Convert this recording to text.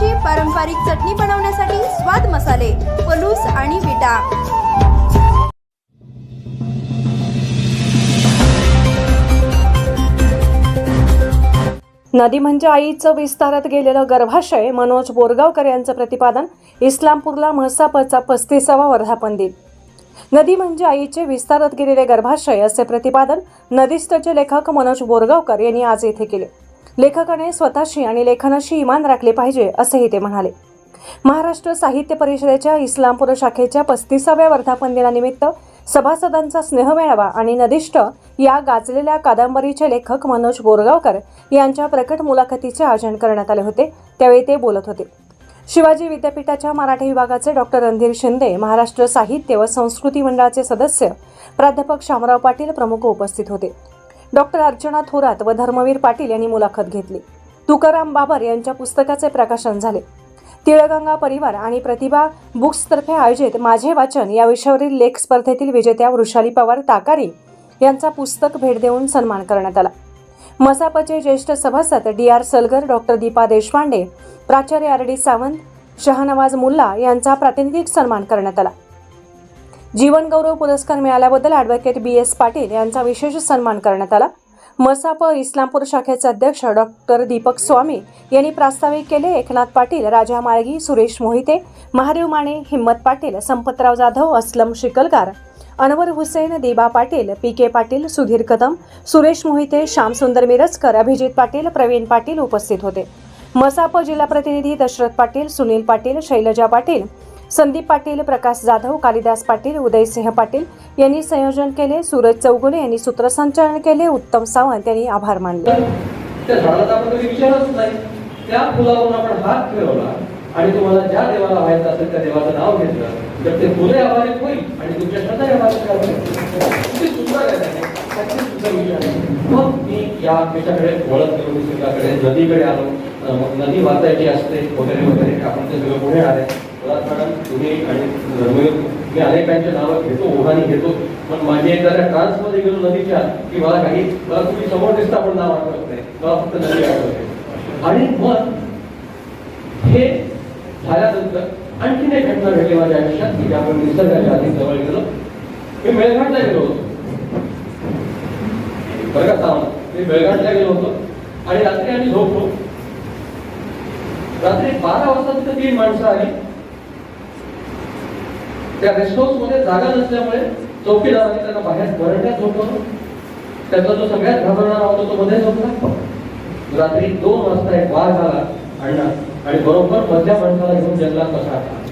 चवीची पारंपरिक चटणी बनवण्यासाठी स्वाद मसाले पलूस आणि विटा. नदी म्हणजे आईचं विस्तारत गेलेलं गर्भाशय मनोज बोरगावकर यांचं प्रतिपादन इस्लामपूरला महसापचा पस्तीसावा वर्धापन दिन. नदी म्हणजे आईचे विस्तारत गेलेले गर्भाशय असे प्रतिपादन नदीस्तचे लेखक मनोज बोरगावकर यांनी आज येथे केले. लेखकाने स्वतःशी आणि लेखनाशी इमान राखले पाहिजे असेही ते म्हणाले. महाराष्ट्र साहित्य परिषदेच्या इस्लामपूर शाखेच्या पस्तीसाव्या वर्धापन दिनानिमित्त सभासदांचा स्नेहमेळावा आणि नदिष्ट या गाजलेल्या कादंबरीचे लेखक मनोज बोरगावकर यांच्या प्रकट मुलाखतीचे आयोजन करण्यात आले होते. त्यावेळी ते बोलत होते. शिवाजी विद्यापीठाच्या मराठी विभागाचे डॉक्टर रणधीर शिंदे महाराष्ट्र साहित्य व संस्कृती मंडळाचे सदस्य प्राध्यापक शामराव पाटील प्रमुख उपस्थित होते. डॉक्टर अर्चना थोरात व धर्मवीर पाटील यांनी मुलाखत घेतली. तुकाराम बाबर यांच्या पुस्तकाचे प्रकाशन झाले. तिळगंगा परिवार आणि प्रतिभा बुक्सतर्फे आयोजित माझे वाचन या विषयावरील लेख स्पर्धेतील विजेत्या वृषाली पवार ताकारी यांचा पुस्तक भेट देऊन सन्मान करण्यात आला. मसापचे ज्येष्ठ सभासद D R Salgar doctor Deepa Deshpande प्राचार्य आर डी सावंत शहानवाज मुल्ला यांचा प्रातिनिधिक सन्मान करण्यात आला. जीवनगौरव पुरस्कार मिळाल्याबद्दल ॲडव्होकेट बी एस पाटील यांचा विशेष सन्मान करण्यात आला. मसाप इस्लामपूर शाखेचे अध्यक्ष डॉक्टर दीपक स्वामी यांनी प्रास्ताविक केले एकनाथ पाटील राजा माळगी सुरेश मोहिते महादेव माने हिम्मत पाटील संपतराव जाधव असलम शिकलकार अनवर हुसेन दिबा पाटील पी के पाटील सुधीर कदम सुरेश मोहिते श्यामसुंदर मिरजकर अभिजित पाटील प्रवीण पाटील उपस्थित होते. मसाप जिल्हा प्रतिनिधी दशरथ पाटील सुनील पाटील शैलजा पाटील संदीप पाटील प्रकाश जाधव कालिदास पाटील उदयसिंह पाटील यांनी संयोजन केले. सूरज चौगुले यांनी सूत्रसंचालन केले. उत्तम सावंत यांनी आभार मानले. त्या झाडाला आपण कधी विचारच नाही. त्या फुलावरून आपण हात फिरवला आणि तुम्हाला ज्या देवाला व्हायचं असेल त्या देवाचं नाव घेतलं. तर ते फुले आभारित होईल आणि तुमच्या श्रद्धा आभारित होईल. मग मी या त्याच्याकडे वळत गेलो? निसर्गाकडे नदीकडे आलो. मग नदी वाचायची असते वगैरे वगैरे. आपण ते सगळं पुढे आले मुळात मॅडम तुम्ही आणि धर्मवीर मी नावात घेतो ओढाणी घेतो. पण माझ्या एखाद्या ट्रान्समध्ये गेलो नदीच्या की मला काही मला तुम्ही समोर दिसता पण नाव आठवत नाही. मला फक्त नदी आठवते आणि मग हे झाल्यानंतर आणखीन एक घटना घडली माझ्या आयुष्यात की आपण निसर्गाच्या आधी जवळ गेलो. मी मेळघाटला गेलो होतो. बरं का सावंत मी मेळघाटला गेलो होतो. आणि रात्री आम्ही झोपलो. रात्री बारा वाजता तिथे तीन माणसं आली. त्या गेस्ट हाऊसमध्ये जागा नसल्यामुळे चौकीदारांनी त्यांना बाहेर वरंड्यात झोपवलं. त्याचा जो सगळ्यात घाबरणारा होता तो मध्ये झोपला. रात्री दोन वाजता एक वाघ आला अण्णा आणि बरोबर मधल्या माणसाला घेऊन जंगलात कसा आला